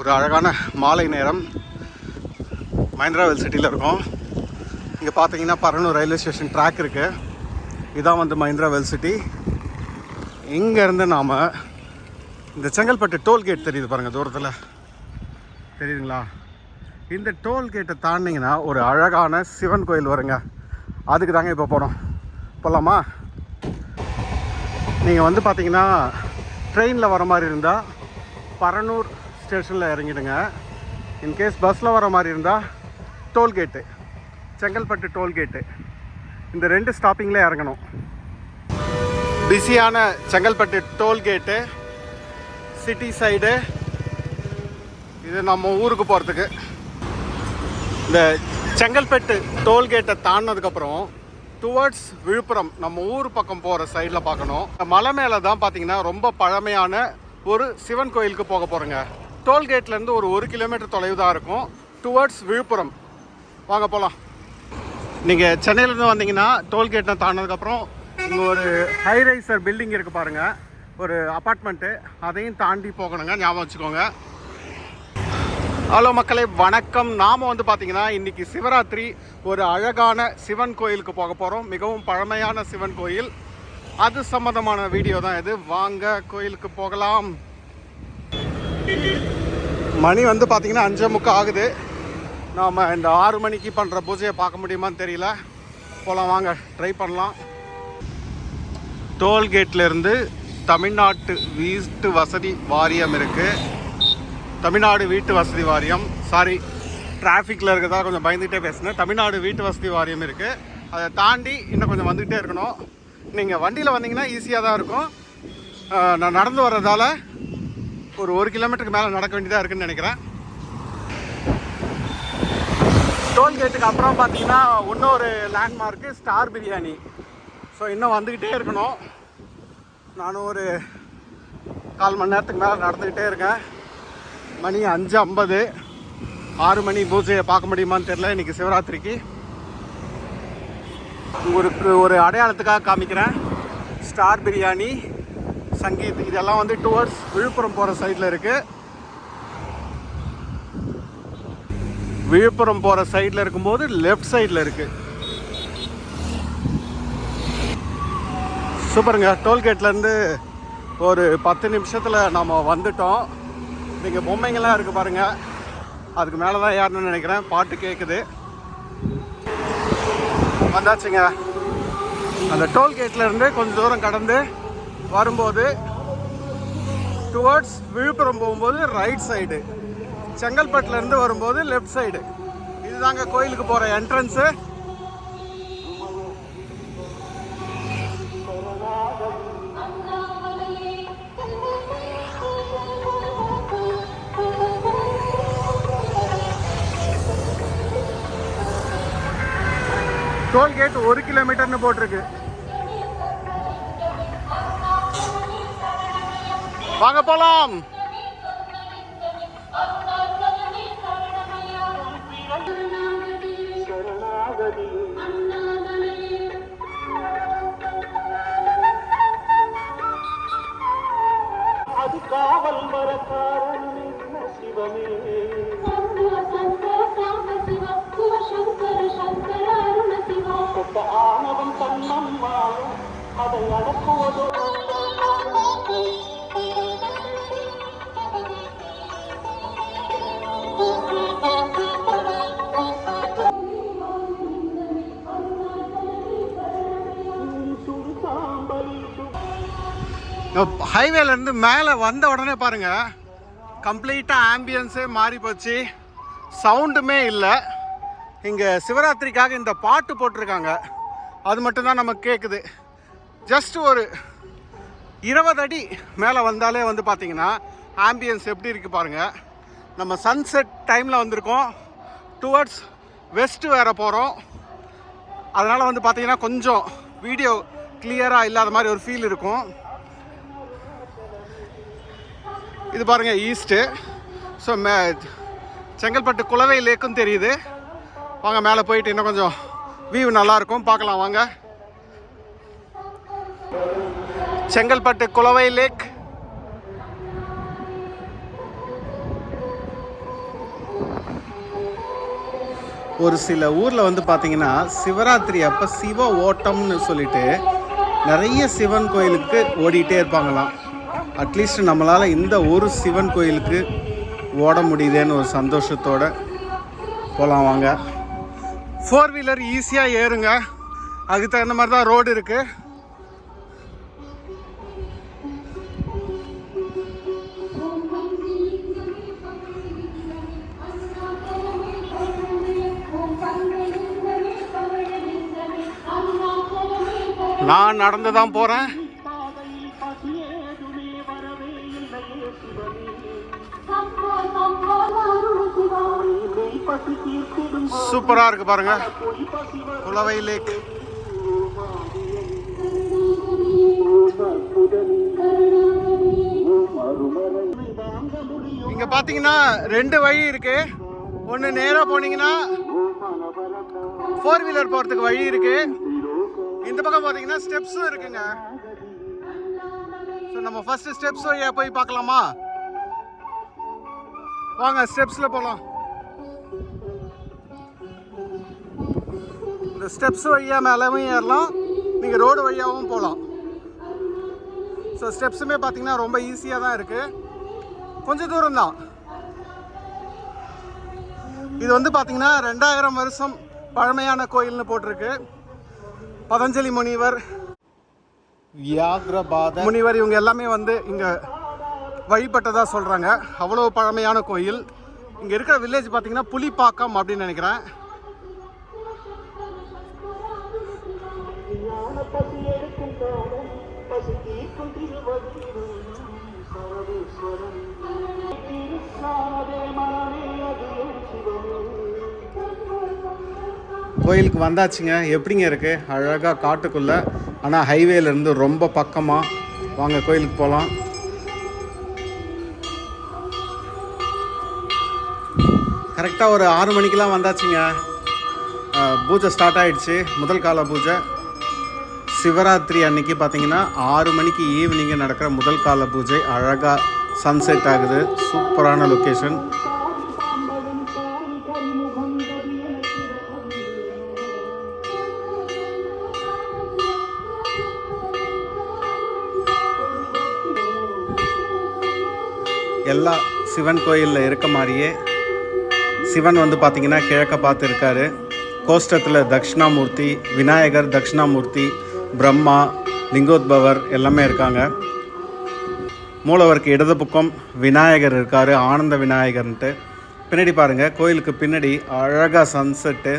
ஒரு அழகான மாலை நேரம். மஹிந்திராவெல் சிட்டியில் இருக்கோம். இங்கே பார்த்தீங்கன்னா பரனூர் ரயில்வே ஸ்டேஷன் ட்ராக் இருக்குது இதான் வந்து மஹிந்திராவெல் சிட்டி. இங்கேருந்து நாம் இந்த செங்கல்பட்டு டோல்கேட் தெரியுது பாருங்கள் தூரத்தில். தெரியுதுங்களா? இந்த டோல்கேட்டை தாண்டிங்கன்னா ஒரு அழகான சிவன் கோயில் வருங்க. அதுக்கு தாங்க இப்போ போகிறோம் போகலாமா நீங்கள் வந்து பார்த்தீங்கன்னா ட்ரெயினில் வர மாதிரி இருந்தால் பரனூர் ஸ்டேஷனில் இறங்கிடுங்க. இன்கேஸ் பஸ்ஸில் வர மாதிரி இருந்தால் டோல்கேட்டு செங்கல்பட்டு டோல்கேட்டு இந்த ரெண்டு ஸ்டாப்பிங்கில் இறங்கணும். பிஸியான செங்கல்பட்டு டோல்கேட்டு சிட்டி சைடு இது நம்ம ஊருக்கு போகிறதுக்கு இந்த செங்கல்பட்டு டோல்கேட்டை தாண்டினதுக்கப்புறம் டுவர்ட்ஸ் விழுப்புரம் நம்ம ஊர் பக்கம் போகிற சைடில் பார்க்கணும். மலை மேலே தான் பார்த்தீங்கன்னா ரொம்ப பழமையான ஒரு சிவன் கோயிலுக்கு போக போகிறோங்க டோல்கேட்லேருந்து ஒரு ஒரு கிலோமீட்டர் தொலைவு தான் இருக்கும். டுவர்ட்ஸ் விழுப்புரம். வாங்க போகலாம் நீங்கள் சென்னையிலேருந்து வந்தீங்கன்னா டோல்கேட்டை தாண்டினதுக்கப்புறம் இங்கே ஒரு ஹைரைசர் பில்டிங் இருக்குது பாருங்கள் ஒரு அப்பார்ட்மெண்ட்டு அதையும் தாண்டி போகணுங்க ஞாபகம் வச்சுக்கோங்க. ஹலோ மக்களே வணக்கம். நாம் வந்து பார்த்தீங்கன்னா இன்றைக்கி சிவராத்திரி. ஒரு அழகான சிவன் கோயிலுக்கு போக போகிறோம் மிகவும் பழமையான சிவன் கோயில். அது சம்மந்தமான வீடியோ தான் இது. வாங்க கோயிலுக்கு போகலாம். மணி வந்து பார்த்தீங்கன்னா அஞ்சே முக்கா ஆகுது. நாம் இந்த ஆறு மணிக்கு பண்ணுற பூஜையை பார்க்க முடியுமான்னு தெரியல. போகலாம் வாங்க ட்ரை பண்ணலாம். டோல்கேட்லேருந்து தமிழ்நாட்டு வீட்டு வசதி வாரியம் இருக்குது தமிழ்நாடு வீட்டு வசதி வாரியம். சாரி டிராஃபிக்கில் இருக்கிறதா கொஞ்சம் பயந்துகிட்டே பேசுனேன். தமிழ்நாடு வீட்டு வசதி வாரியம் இருக்குது அதை தாண்டி இன்னும் கொஞ்சம் வந்துக்கிட்டே இருக்கணும். நீங்கள் வண்டியில் வந்தீங்கன்னா ஈஸியாக தான் இருக்கும். நான் நடந்து வர்றதால ஒரு ஒரு கிலோமீட்டருக்கு மேலே நடக்க வேண்டியதாக இருக்குன்னு நினைக்கிறேன். டோல்கேட்டுக்கு அப்புறம் பார்த்தீங்கன்னா இன்னொரு லேண்ட்மார்க்கு ஸ்டார் பிரியாணி. ஸோ இன்னும் வந்துக்கிட்டே இருக்கணும். நானும் ஒரு கால் மணி நேரத்துக்கு மேலே நடந்துக்கிட்டே இருக்கேன். மணி அஞ்சு ஐம்பது. ஆறு மணி பூஜையை பார்க்க முடியுமான்னு தெரில இன்றைக்கி சிவராத்திரிக்கு. உங்களுக்கு ஒரு அடையாளத்துக்காக காமிக்கிறேன். ஸ்டார் பிரியாணி. சங்கீத் இதெல்லாம் வந்து டுவர்ட்ஸ் விழுப்புரம் போகிற சைடில் இருக்குது விழுப்புரம் போகிற சைடில் இருக்கும்போது லெஃப்ட் சைடில் இருக்குது சூப்பருங்க. டோல்கேட்லேருந்து ஒரு பத்து நிமிஷத்தில் நம்ம வந்துட்டோம். நீங்கள் பொம்மைங்கள்லாம் இருக்குது பாருங்கள் அதுக்கு மேலே தான் யாருன்னு நினைக்கிறேன். பாட்டு கேட்குது வந்தாச்சுங்க. அந்த டோல்கேட்லேருந்து கொஞ்சம் தூரம் கடந்து வரும்போது டுவர்ட்ஸ் விழுப்புரம் போகும்போது ரைட் சைடு செங்கல்பட்டுலேருந்து வரும்போது லெஃப்ட் சைடு இதுதாங்க கோயிலுக்கு போகிற என்ட்ரன்ஸு டோல்கேட் ஒரு கிலோமீட்டர்னு போட்டிருக்கு. வாங்க போலாம். அது காவல் வர காரணம் என்ன சிவமே கொட்ட ஆனவன் அதை அடக்குவதோ. ஹைவேலேருந்து மேலே வந்த உடனே பாருங்கள் கம்ப்ளீட்டாக ஆம்பியன்ஸே மாறி போச்சு. சவுண்டுமே இல்லை. இங்கே சிவராத்திரிக்காக இந்த பாட்டு போட்டிருக்காங்க. அது மட்டும்தான் நமக்கு கேட்குது ஜஸ்ட் ஒரு இருபது அடி மேலே வந்தாலே வந்து பார்த்தீங்கன்னா ஆம்பியன்ஸ் எப்படி இருக்குது பாருங்கள் நம்ம சன்செட் டைமில் வந்திருக்கோம். டுவர்ட்ஸ் வெஸ்ட்டு வேறு போகிறோம் அதனால் வந்து பார்த்திங்கன்னா கொஞ்சம் வீடியோ கிளியராக இல்லாத மாதிரி ஒரு ஃபீல் இருக்கும். இது பாருங்கள் ஈஸ்ட்டு ஸோ மே செங்கல்பட்டு குலவை லேக்கும் தெரியுது. வாங்க மேலே போயிட்டு இன்னும் கொஞ்சம் வியூ நல்லாயிருக்கும். பார்க்கலாம் வாங்க. செங்கல்பட்டு குலவை லேக் ஒரு சில ஊரில் வந்து பார்த்தீங்கன்னா சிவராத்திரி அப்போ சிவ ஓட்டம்னு சொல்லிட்டு நிறைய சிவன் கோயிலுக்கு ஓடிட்டே இருப்பாங்களாம். அட்லீஸ்ட் நம்மளால் இந்த ஒரு சிவன் கோயிலுக்கு ஓட முடியுதேன்னு ஒரு சந்தோஷத்தோட போகலாம் வாங்க. ஃபோர் வீலர் ஈஸியாக ஏறுங்க. அதுக்கு தகுந்த மாதிரி தான் ரோடு இருக்குது நான் நடந்து தான் போகிறேன் வரவே இல்லையே சிவனே. தீர்த்திடும் சூப்பராக இருக்கு பாருங்க. குளவை லேக். இங்கே பார்த்தீங்கன்னா ரெண்டு வழி இருக்கு. ஒன்று நேராக போனீங்கன்னா ஃபோர் வீலர் போகிறதுக்கு வழி இருக்கு. இந்த பக்கம் பார்த்தீங்கன்னா ஸ்டெப்ஸும் இருக்குங்க. ஸோ நம்ம ஃபர்ஸ்ட் ஸ்டெப்ஸ் வழியாக போய் பார்க்கலாமா? வாங்க ஸ்டெப்ஸில் போகலாம் இந்த ஸ்டெப்ஸ் வழியாக மேலேயும் ஏறலாம். நீங்கள் ரோடு வழியாகவும் போகலாம் ஸோ ஸ்டெப்ஸுமே பார்த்தீங்கன்னா ரொம்ப ஈஸியாக தான் இருக்குது கொஞ்சம் தூரம் தான். இது வந்து பார்த்தீங்கன்னா ரெண்டாயிரம் வருஷம் பழமையான கோயில்னு போட்டிருக்கு. பதஞ்சலி முனிவர் வியாக்ரபாத முனிவர் இவங்க எல்லாமே வந்து இங்கே வழிபட்டதா சொல்கிறாங்க அவ்வளோ பழமையான கோயில். இங்கே இருக்கிற வில்லேஜ் பார்த்தீங்கன்னா புலிப்பாக்கம் அப்படின்னு நினைக்கிறேன். பசி கோயிலுக்கு வந்தாச்சுங்க. எப்படிங்க இருக்குது அழகாக காட்டுக்குள்ளே. ஆனால் ஹைவேலேருந்து ரொம்ப பக்கமாக வாங்க கோயிலுக்கு போகலாம் கரெக்டாக ஒரு ஆறு மணிக்கெலாம் வந்தாச்சுங்க. பூஜை ஸ்டார்ட் ஆகிடுச்சு முதல் கால பூஜை. சிவராத்திரி அன்னைக்கு பார்த்தீங்கன்னா ஆறு மணிக்கு ஈவினிங்கு நடக்கிற முதல் கால பூஜை. அழகாக சன்செட் ஆகுது. சூப்பரான லொக்கேஷன் எல்லா சிவன் கோயிலில் இருக்க மாதிரியே சிவன் வந்து பார்த்திங்கன்னா கிழக்க பார்த்து இருக்காரு கோஷ்டத்தில் தட்சிணாமூர்த்தி விநாயகர் தட்சிணாமூர்த்தி பிரம்மா லிங்கோத்பவர் எல்லாமே இருக்காங்க. மூலவருக்கு இடது பக்கம் விநாயகர் இருக்கார் ஆனந்த விநாயகர்ன்ட்டு. பின்னாடி பாருங்கள் கோயிலுக்கு பின்னாடி அழகாக சன்செட்டு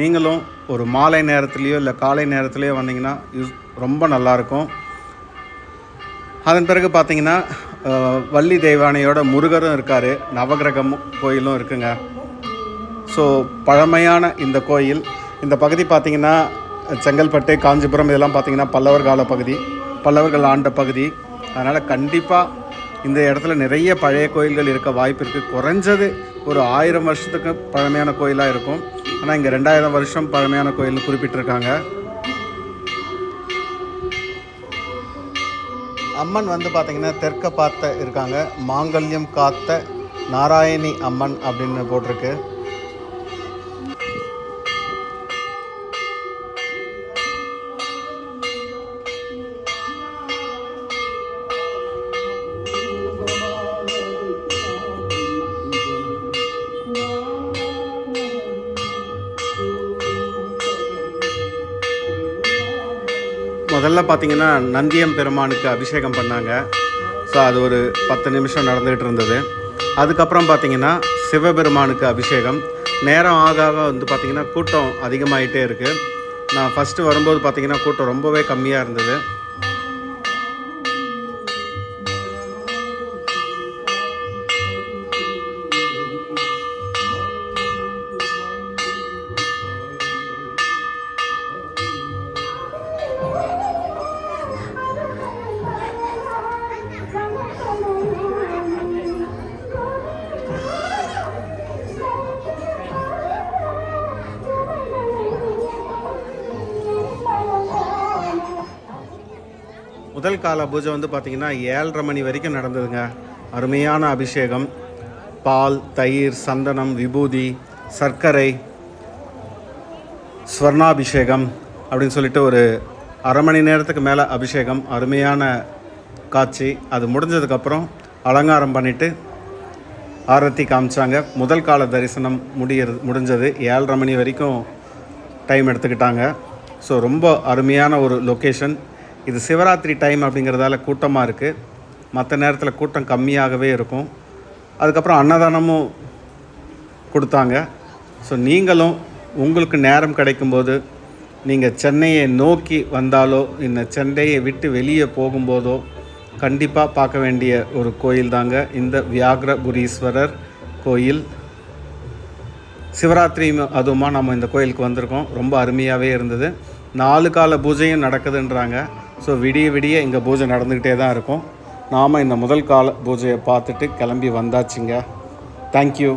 நீங்களும் ஒரு மாலை நேரத்துலேயோ இல்லை காலை நேரத்துலேயோ வந்தீங்கன்னா யூஸ் ரொம்ப நல்லாயிருக்கும் அதன் பிறகு பார்த்தீங்கன்னா வள்ளி தெய்வானையோட முருகரும் இருக்கார். நவகிரகம் கோயிலும் இருக்குங்க. ஸோ பழமையான இந்த கோயில். இந்த பகுதி பார்த்திங்கன்னா செங்கல்பட்டு காஞ்சிபுரம் இதெல்லாம் பார்த்தீங்கன்னா பல்லவர் கால பகுதி பல்லவர்கள் ஆண்ட பகுதி. அதனால் கண்டிப்பாக இந்த இடத்துல நிறைய பழைய கோயில்கள் இருக்க வாய்ப்பு இருக்குது குறைஞ்சது ஒரு ஆயிரம் வருஷத்துக்கு பழமையான கோயிலாக இருக்கும். ஆனால் இங்கே ரெண்டாயிரம் வருஷம் பழமையான கோயில்னு குறிப்பிட்டிருக்காங்க. அம்மன் வந்து பார்த்தீங்கன்னா தெற்க பார்த்த இருக்காங்க. மாங்கல்யம் காத்த நாராயணி அம்மன் அப்படின்னு போட்டிருக்கு. முதல்ல பார்த்தீங்கன்னா நந்தியம் பெருமானுக்கு அபிஷேகம் பண்ணாங்க. ஸோ அது ஒரு பத்து நிமிஷம் நடந்துகிட்டு இருந்தது. அதுக்கப்புறம் பார்த்தீங்கன்னா சிவபெருமானுக்கு அபிஷேகம். நேரம் ஆக ஆக வந்து பார்த்திங்கன்னா கூட்டம் அதிகமாகிட்டே இருக்குது நான் ஃபஸ்ட்டு வரும்போது பார்த்திங்கன்னா கூட்டம் ரொம்பவே கம்மியாக இருந்தது. முதல் கால பூஜை வந்து பார்த்திங்கன்னா ஏழரை மணி வரைக்கும் நடந்ததுங்க. அருமையான அபிஷேகம். பால் தயிர் சந்தனம் விபூதி சர்க்கரை ஸ்வர்ணாபிஷேகம் அப்படின்னு சொல்லிட்டு ஒரு அரை மணி நேரத்துக்கு மேலே அபிஷேகம் அருமையான காட்சி. அது முடிஞ்சதுக்கப்புறம் அலங்காரம் பண்ணிவிட்டு ஆரத்தி காமிச்சாங்க. முதல் கால தரிசனம் முடியறது முடிஞ்சது. ஏழரை மணி வரைக்கும் டைம் எடுத்துக்கிட்டாங்க. ஸோ ரொம்ப அருமையான ஒரு லொக்கேஷன் இது சிவராத்திரி டைம் அப்படிங்கிறதால கூட்டமாக இருக்குது மற்ற நேரத்தில் கூட்டம் கம்மியாகவே இருக்கும். அதுக்கப்புறம் அன்னதானமும் கொடுத்தாங்க. ஸோ நீங்களும் உங்களுக்கு நேரம் கிடைக்கும்போது நீங்கள் சென்னையை நோக்கி வந்தாலோ இந்த சென்னையை விட்டு வெளியே போகும்போதோ கண்டிப்பாக பார்க்க வேண்டிய ஒரு கோயில் தாங்க இந்த வியாகரபுரீஸ்வரர் கோயில். சிவராத்திரி அதுவுமா நம்ம இந்த கோயிலுக்கு வந்திருக்கோம். ரொம்ப அருமையாகவே இருந்தது. நாலு கால பூஜையும் நடக்குதுன்றாங்க. ஸோ விடிய விடிய இங்கே பூஜை நடந்துக்கிட்டே தான் இருக்கும். நாம் இந்த முதல் கால பூஜையை பார்த்துட்டு கிளம்பி வந்தாச்சுங்க. தேங்க்யூ